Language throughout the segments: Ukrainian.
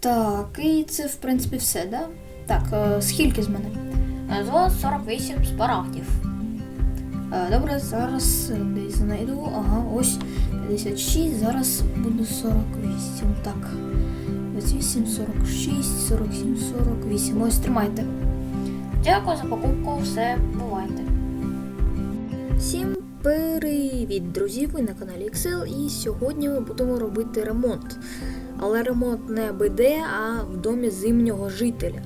Так, і це в принципі все, да? Так, е, скільки з мене? З вас 48 спарагдів. Е, Добре, зараз десь знайду. Ага, ось 56, зараз буде 48. Так. 28, 46, 47, 48. Ось тримайте. Дякую за покупку, все, бувайте. Всім привіт, друзі! Ви на каналі Excel і сьогодні ми будемо робити ремонт. Але ремонт не аби-де, а в домі зимнього жителя.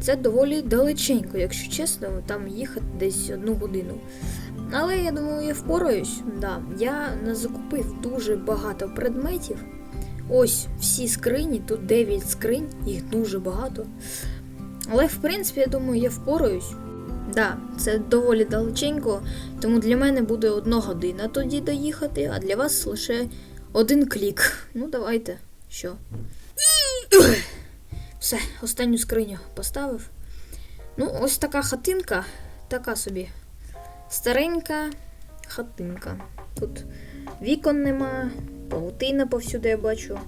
Це доволі далеченько, якщо чесно, там їхати десь одну годину. Але я думаю, я впораюсь. Да, я закупив дуже багато предметів. Ось всі скрині, тут 9 скринь, їх дуже багато. Але в принципі, я думаю, я впораюсь. Да, це доволі далеченько, тому для мене буде одна година тоді доїхати, а для вас лише один клік. Ну, давайте. Що? Все, останню скриню поставив. Ну, ось така хатинка, така собі. Старенька хатинка. Тут вікон нема, павутина повсюди я бачу.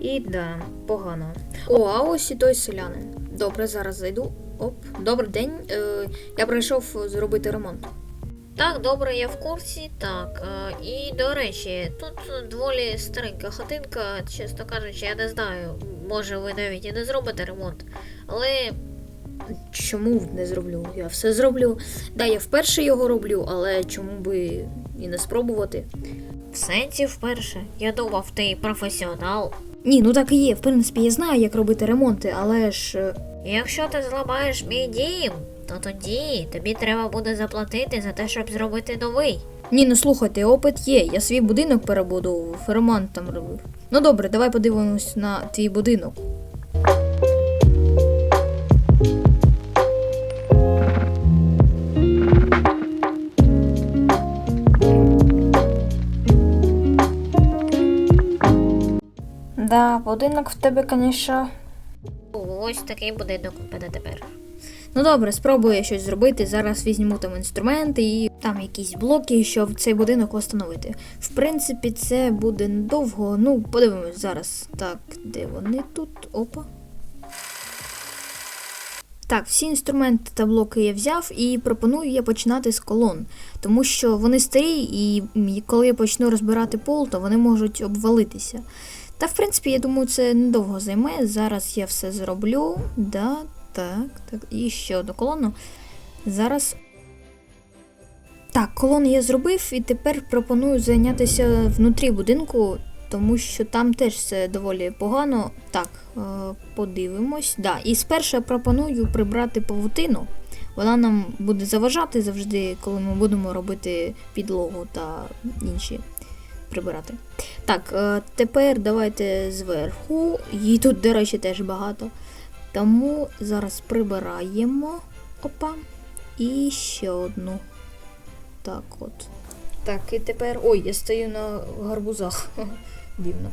І да, погано. О, а ось і той селянин. Добре, зараз зайду. Оп, добрий день. Е, я прийшов зробити ремонт. Так, добре, я в курсі. Так. е, І до речі, тут доволі старенька хатинка, чесно кажучи, я не знаю. Може ви навіть і не зробите ремонт. Але Чому не зроблю? Я все зроблю. Да, я вперше його роблю, але чому би і не спробувати? в сенсі вперше. Я думав, ти професіонал. Ні, ну так і є. В принципі, я знаю, як робити ремонти, але ж. е, Якщо ти зламаєш мій дім, то тоді тобі треба буде заплатити за те, щоб зробити новий. Ні, ну слухайте, опит є. Я свій будинок перебудовував, ремонт там робив. Ну добре, давай подивимось на твій будинок. Да, будинок в тебе, звісно. Ось такий будинок у мене тепер. Ну добре, спробую я щось зробити. Зараз візьму там інструменти і там якісь блоки, щоб цей будинок встановити. В принципі, це буде недовго. Ну, подивимось зараз. Так, де вони тут? Опа. Так, всі інструменти та блоки я взяв і пропоную я починати з колон, тому що вони старі, і коли я почну розбирати пол, то вони можуть обвалитися. Та, в принципі, я думаю, це недовго займе. Зараз я все зроблю. Да, так, так. І ще одну колону. Зараз. Так, колони я зробив, і тепер пропоную зайнятися внутрі будинку, тому що там теж все доволі погано. Так, е, подивимось. Да, і спершу я пропоную прибрати павутину. Вона нам буде заважати завжди, коли ми будемо робити підлогу та інші прибирати. Так, е, тепер давайте зверху. Її тут, до речі, теж багато. Тому зараз прибираємо. Опа. І ще одну. Так от. Так, і тепер. Ой, я стою на гарбузах. Дивно.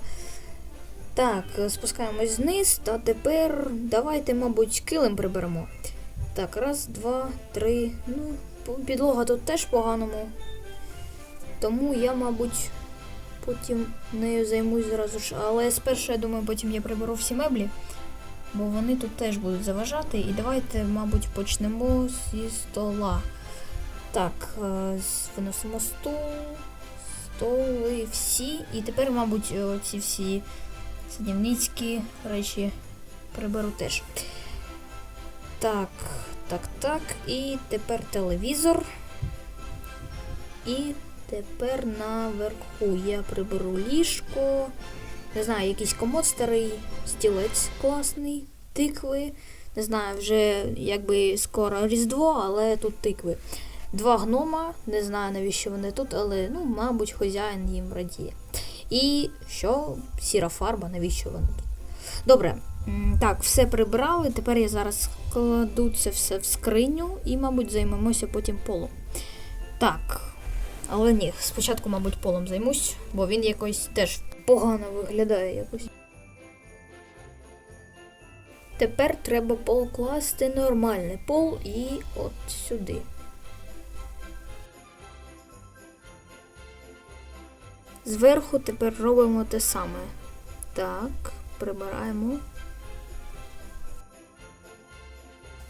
Так, спускаємось вниз, та тепер давайте, мабуть, килим приберемо. Так, раз, два, три. Ну, підлога тут теж поганому. Тому я, мабуть, потім нею займусь зразу ж. Але спершу, я думаю, потім я приберу всі меблі, бо вони тут теж будуть заважати. І давайте, мабуть, почнемо зі стола. Так, е, виносимо стул, столи всі. І тепер, мабуть, е, ці всі садівницькі речі приберу теж. Так, так, так. І тепер телевізор. І тепер наверху я приберу ліжко. Не знаю, якийсь комод старий, стілець класний, тикви. Не знаю, вже якби скоро Різдво, але тут тикви. Два гнома, не знаю навіщо вони тут, але ну, мабуть, хазяїн їм радіє. І що? Сіра фарба, навіщо вони тут? Добре, так, все прибрали. Тепер я зараз кладу це все в скриню і, мабуть, займемося потім полом. Так. Але ні, спочатку, мабуть, полом займусь, бо він якось теж погано виглядає якось. Тепер треба покласти нормальний пол і от сюди. Зверху тепер робимо те саме. Так, прибираємо.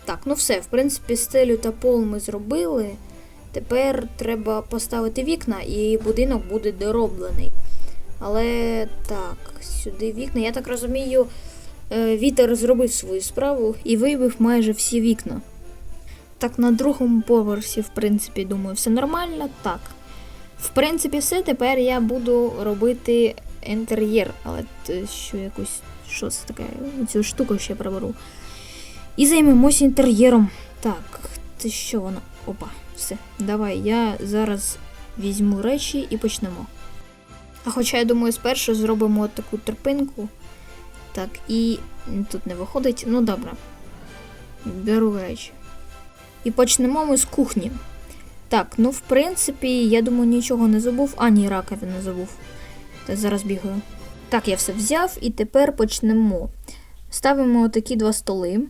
Так, ну все, в принципі, стелю та пол ми зробили. Тепер треба поставити вікна і будинок буде дороблений. Але так, сюди вікна. Я так розумію, е, вітер зробив свою справу і вибив майже всі вікна. Так, на другому поверсі, в принципі, думаю, все нормально. Так. В принципі, все. Тепер я буду робити інтер'єр. Але що якусь. Що це таке? Цю штуку ще приберу. І займемося інтер'єром. Так, це що воно? Опа, все. Давай, я зараз візьму речі і почнемо. Хоча я думаю, спершу зробимо таку терпинку. Так, і тут не виходить. Ну добре. Беру речі. І почнемо ми з кухні. Так, ну в принципі, я думаю, нічого не забув. А, ні, раковину не забув. Та зараз бігаю. Так, я все взяв і тепер почнемо. Ставимо такі два столи.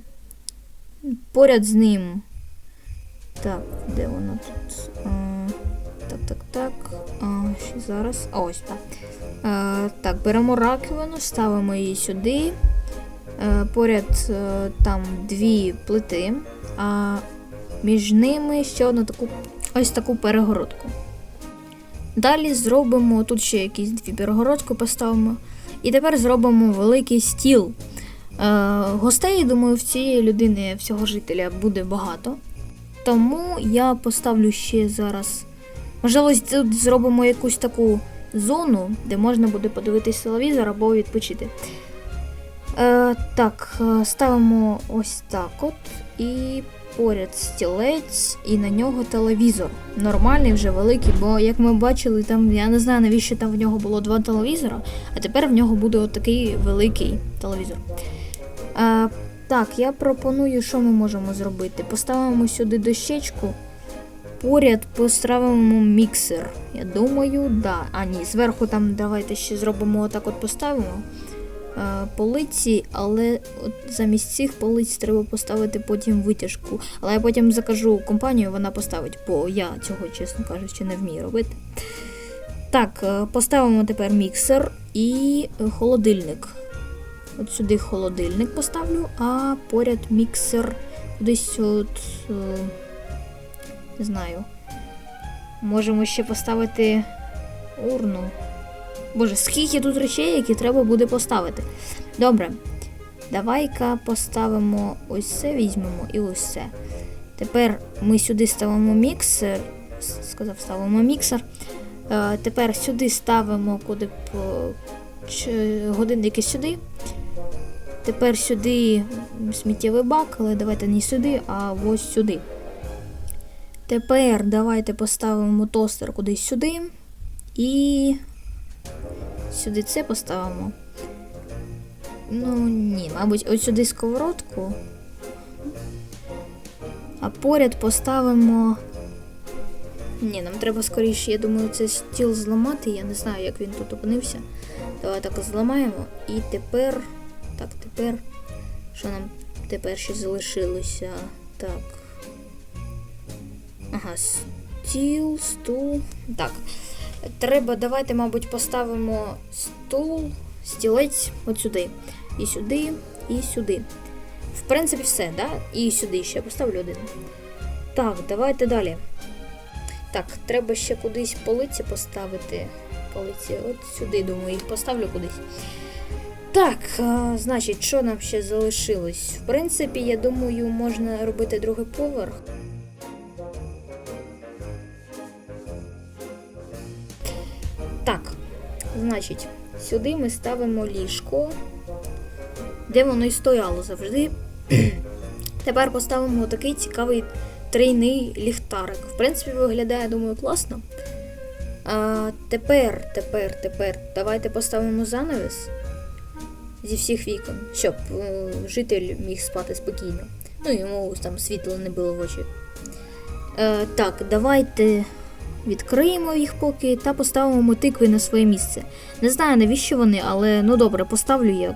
Поряд з ним. Так, де воно тут? Так, так. А, ще зараз. А, ось так. А, так, беремо раковину, ставимо її сюди. Е, поряд е, там дві плити, а між ними ще одну таку ось таку перегородку. Далі зробимо тут ще якісь дві перегородки поставимо. І тепер зробимо великий стіл. Е, гостей, думаю, в цієї людини всього жителя буде багато. Тому я поставлю ще зараз. Можливо, тут зробимо якусь таку зону, де можна буде подивитись телевізор або відпочити. Е, так, е, ставимо ось так от. І поряд стілець, і на нього телевізор. Нормальний, вже великий, бо як ми бачили, там я не знаю, навіщо там в нього було два телевізора, а тепер в нього буде отакий великий телевізор. Е, так, я пропоную, що ми можемо зробити. Поставимо сюди дощечку. Поряд поставимо міксер. Я думаю, да. А ні, зверху там давайте ще зробимо отак от поставимо е, полиці, але от замість цих полиць треба поставити потім витяжку. Але я потім закажу компанію, вона поставить, бо я цього, чесно кажучи, не вмію робити. Так, е, поставимо тепер міксер і е, холодильник. От сюди холодильник поставлю, а поряд міксер кудись от. Не знаю. Можемо ще поставити урну. Боже, скільки тут речей, які треба буде поставити. Добре. Давай-ка поставимо ось це, візьмемо і ось це. Тепер ми сюди ставимо міксер. Сказав, ставимо міксер. Е, тепер сюди ставимо куди б, годинники сюди. Тепер сюди сміттєвий бак, але давайте не сюди, а ось сюди. Тепер давайте поставимо тостер кудись сюди. І сюди це поставимо. Ну, ні, мабуть, ось сюди сковородку. А поряд поставимо. Ні, нам треба скоріше, я думаю, це стіл зламати. Я не знаю, як він тут опинився. Давай так зламаємо. І тепер. Так, тепер. Що нам тепер ще залишилося? Так. Ага, стіл, стул. Так. Треба, давайте, мабуть, поставимо стул, стілець от сюди. І сюди, і сюди. В принципі, все, да? І сюди ще поставлю один. Так, давайте далі. Так, треба ще кудись полиці поставити. Полиці, от сюди, думаю, їх поставлю кудись. Так, а, значить, що нам ще залишилось? В принципі, я думаю, можна робити другий поверх. Значить, сюди ми ставимо ліжко, де воно і стояло завжди. Тепер поставимо такий цікавий трійний ліхтарик. В принципі, виглядає, думаю, класно. А, тепер, тепер, тепер, давайте поставимо занавіс зі всіх вікон, щоб е, житель міг спати спокійно. Ну, йому там світло не було в очі. Е, так, давайте відкриємо їх поки та поставимо мотикви на своє місце. Не знаю, навіщо вони, але ну добре, поставлю я.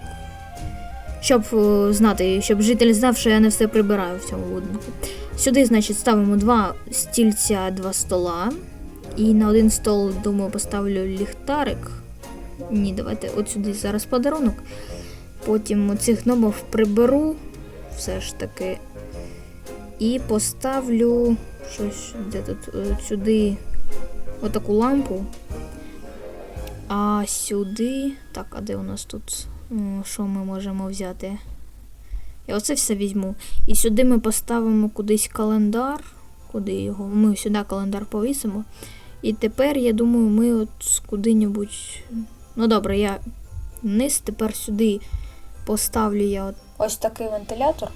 Щоб е, знати, щоб житель знав, що я не все прибираю в цьому будинку. Сюди, значить, ставимо два стільця, два стола. І на один стол, думаю, поставлю ліхтарик. Ні, давайте от сюди зараз подарунок. Потім оцих гномів приберу. Все ж таки. і поставлю щось де тут е, сюди отаку лампу. А сюди. Так, а де у нас тут? Що ми можемо взяти? Я оце все візьму. І сюди ми поставимо кудись календар. Куди його? Ми сюди календар повісимо. І тепер, я думаю, ми от куди-небудь. Ну добре, я вниз, тепер сюди поставлю я от ось такий вентилятор.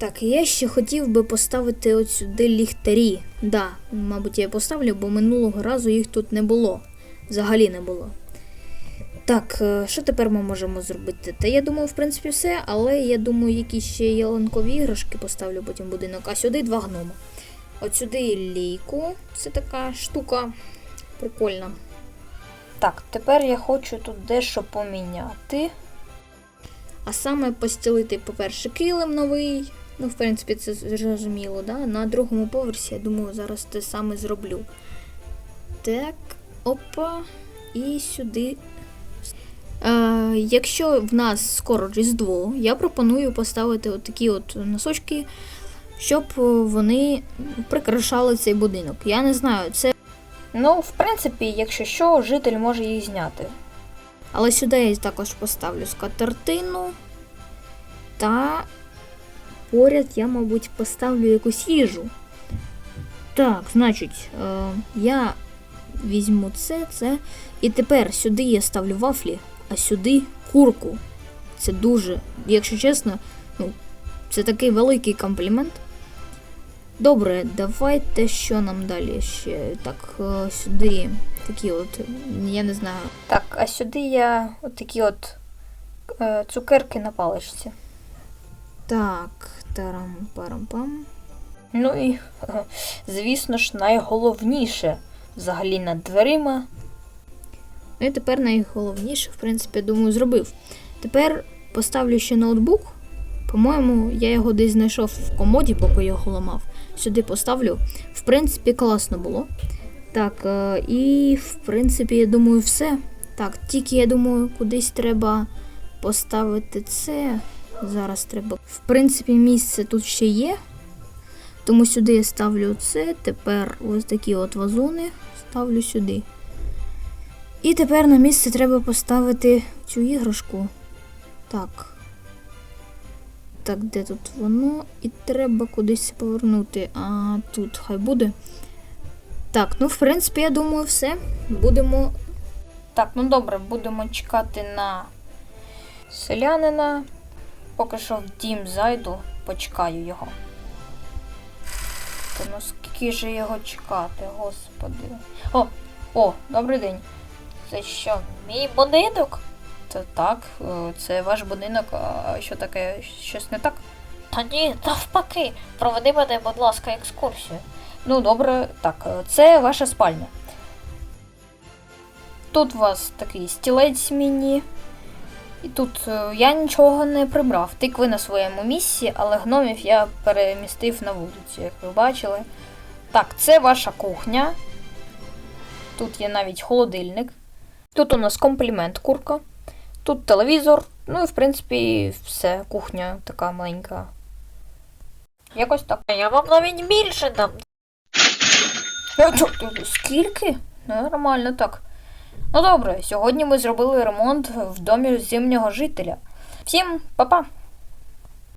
Так, я ще хотів би поставити от сюди ліхтарі. Да, мабуть, я поставлю, бо минулого разу їх тут не було. Взагалі не було. Так, е, що тепер ми можемо зробити? Та я думаю, в принципі, все, але я думаю, якісь ще ялинкові іграшки поставлю потім будинок, а сюди два гнома. От сюди лійку. Це така штука прикольна. Так, тепер я хочу тут дещо поміняти. А саме постілити, по-перше, килим новий. Ну, в принципі, це зрозуміло, да? На другому поверсі, я думаю, зараз те саме зроблю. Так, опа, і сюди. Е, якщо в нас скоро Різдво, я пропоную поставити от такі от носочки, щоб вони прикрашали цей будинок. Я не знаю, це. Ну, в принципі, якщо що, житель може їх зняти. Але сюди я також поставлю скатертину. Та поряд я, мабуть, поставлю якусь їжу. Так, значить, е, я візьму це, це. І тепер сюди я ставлю вафлі, а сюди курку. Це дуже, якщо чесно, ну, це такий великий комплімент. Добре, давайте що нам далі ще. Так, е, сюди такі от, я не знаю, Так, а сюди я от такі от е, цукерки на паличці. Так, тарам парам пам. Ну і, звісно ж, найголовніше взагалі над дверима. Ну і тепер найголовніше, в принципі, думаю, зробив. Тепер поставлю ще ноутбук. По-моєму, я його десь знайшов в комоді, поки його ламав. Сюди поставлю. В принципі, класно було. Так, е, і в принципі, я думаю, все. Так, тільки я думаю, кудись треба поставити це. Зараз треба. В принципі, місце тут ще є. Тому сюди я ставлю це. Тепер ось такі от вазони ставлю сюди. І тепер на місце треба поставити цю іграшку. Так. Так, де тут воно? І треба кудись повернути. А тут хай буде. Так, ну в принципі, я думаю, все. Будемо. Так, ну добре, будемо чекати на селянина. Поки що в дім зайду, почекаю його. Та ну скільки ж його чекати, господи. О, о, добрий день. Це що, мій будинок? Та так, е, це ваш будинок, а що таке? Щось не так? Та ні, навпаки, проведи мене, будь ласка, екскурсію. Ну, добре, так, е, це ваша спальня. Тут у вас такий стілець міні. І тут е, я нічого не прибрав. Тикви на своєму місці, але гномів я перемістив на вулицю, як ви бачили. Так, це ваша кухня. Тут є навіть холодильник. Тут у нас комплімент курка. Тут телевізор. Ну і в принципі все. Кухня така маленька. Якось так. Я вам навіть більше дам. Е, Скільки? Нормально так. Ну добре, сьогодні ми зробили ремонт в домі зимнього жителя. Всім па-па!